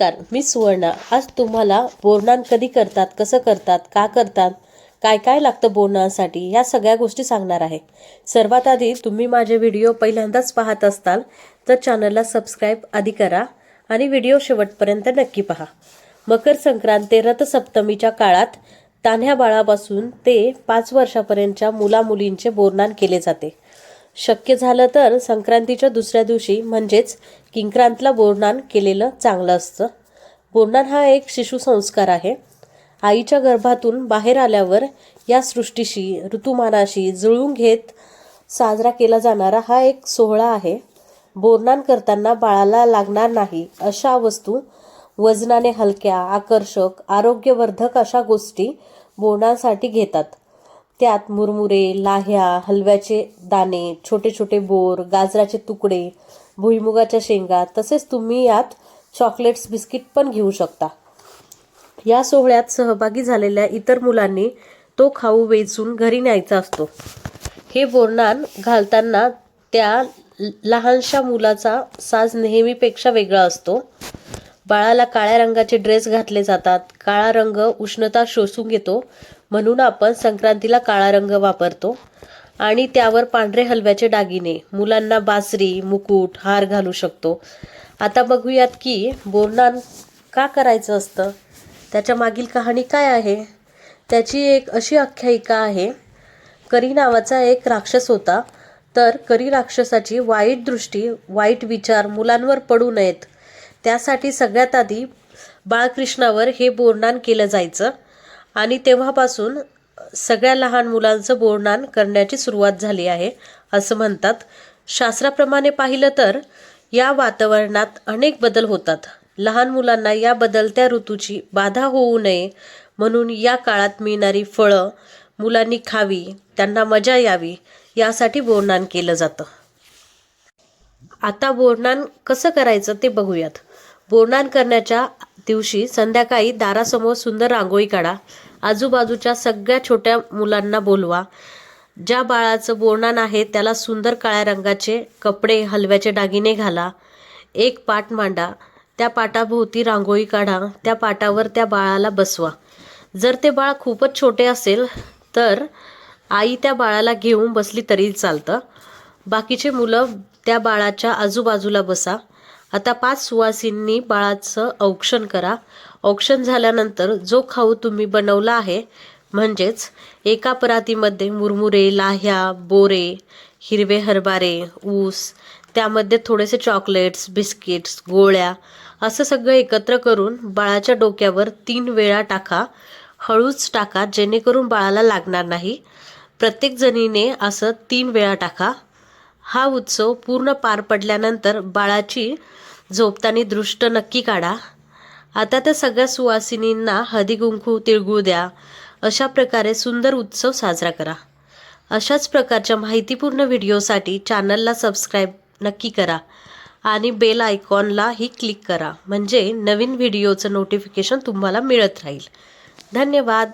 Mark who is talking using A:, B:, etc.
A: नमस्कार मी सुवर्णा. आज तुम्हाला बोरनान कधी करतात कसं करतात का करतात काय काय लागतं बोरनासाठी ह्या सगळ्या गोष्टी सांगणार आहे. सर्वात आधी तुम्ही माझे व्हिडिओ पहिल्यांदाच पाहत असताल तर चॅनलला सबस्क्राईब आधी करा आणि व्हिडिओ शेवटपर्यंत नक्की पहा. मकर संक्रांत ते रथसप्तमीच्या काळात तान्ह्या बाळापासून ते पाच वर्षापर्यंतच्या मुलामुलींचे बोरनान केले जाते. शक्य झालं तर संक्रांतीच्या दुसऱ्या दिवशी म्हणजेच किंक्रांतला बोरनान केलेलं चांगलं असतं. बोरनान हा एक शिशुसंस्कार आहे. आईच्या गर्भातून बाहेर आल्यावर या सृष्टीशी ऋतुमानाशी जुळवून घेत साजरा केला जाणारा हा एक सोहळा आहे. बोरनान करताना बाळाला लागणार नाही अशा वस्तू वजनाने हलक्या आकर्षक आरोग्यवर्धक अशा गोष्टी बोरणासाठी घेतात. त्यात मुरमुरे लाह्या हलव्याचे दाणे छोटे छोटे बोर गाजराचे तुकडे भुईमुगाच्या शेंगा तसेच तुम्ही यात चॉकलेट्स बिस्किट पण घेऊ शकता. या सोहळ्यात सहभागी झालेल्या इतर मुलांनी तो खाऊ वेचून घरी न्यायचा असतो. हे बोरनान घालताना त्या ल- लहानशा मुलाचा साज नेहमीपेक्षा वेगळा असतो. बाळाला काळ्या रंगाचे ड्रेस घातले जातात. काळा रंग उष्णता शोषून घेतो. म्हणून आपण संक्रांतीला काळा रंग वापरतो. आणि त्यावर पांढरे हलव्याचे दागिने मुलांना बासरी मुकुट हार घालू शकतो. आता बघूयात की बोरनान का करायचं असतं? त्याच्या मागील कहाणी काय आहे? त्याची एक अशी आख्यायिका आहे. करी नावाचा एक राक्षस होता. तर करी राक्षसाची वाईट दृष्टी वाईट विचार मुलांवर पडू नयेत. त्यासाठी सगळ्यात आधी बाळकृष्णावर हे बोरनान केलं जायचं. आणि तेव्हापासून सगळ्या लहान मुलांचं बोरणान करण्याची सुरुवात झाली आहे असं म्हणतात. शास्त्राप्रमाणे पाहिलं तर या वातावरणात अनेक बदल होतात. लहान मुलांना या बदलत्या ऋतूची बाधा होऊ नये म्हणून या काळात मिळणारी फळं मुलांनी खावी त्यांना मजा यावी यासाठी बोरनान केलं जातं. आता बोरनान कसं करायचं ते बघूयात. बोरनान करण्याच्या दिवशी संध्याकाळी दारासमोर सुंदर रांगोळी काढा. आजूबाजूच्या सगळ्या छोट्या मुलांना बोलवा. ज्या बाळाचं बोरनान आहे त्याला सुंदर काळ्या रंगाचे कपडे हलव्याचे दागिने घाला. एक पाट मांडा. त्या पाटाभोवती रांगोळी काढा. त्या पाटावर त्या बाळाला बसवा. जर ते बाळ खूपच छोटे असेल तर आई त्या बाळाला घेऊन बसली तरी चालतं. बाकीचे मुलं त्या बाळाच्या आजूबाजूला बसा. आता पाच सुवासींनी बाळाचं औक्षण करा. औक्षण झाल्यानंतर जो खाऊ तुम्ही बनवला आहे म्हणजेच एका परातीमध्ये मुरमुरे लाह्या बोरे हिरवे हरभरे ऊस त्यामध्ये थोडेसे चॉकलेट्स बिस्किट्स गोळ्या असं सगळं एकत्र करून बाळाच्या डोक्यावर तीन वेळा टाका. हळूच टाका जेणेकरून बाळाला लागणार नाही. प्रत्येक जणीने असं तीन वेळा टाका. हा उत्सव पूर्ण पार पडल्यानंतर बाळाची झोपताना दृष्ट नक्की काढा. आता त्या सगळ्या सुवासिनींना हळदी कुंकू तिळगुळ द्या. अशा प्रकारे सुंदर उत्सव साजरा करा. अशाच प्रकारच्या माहितीपूर्ण व्हिडिओसाठी चॅनलला सबस्क्राईब नक्की करा आणि बेल आयकॉनलाही क्लिक करा. म्हणजे नवीन व्हिडिओचं नोटिफिकेशन तुम्हाला मिळत राहील. धन्यवाद.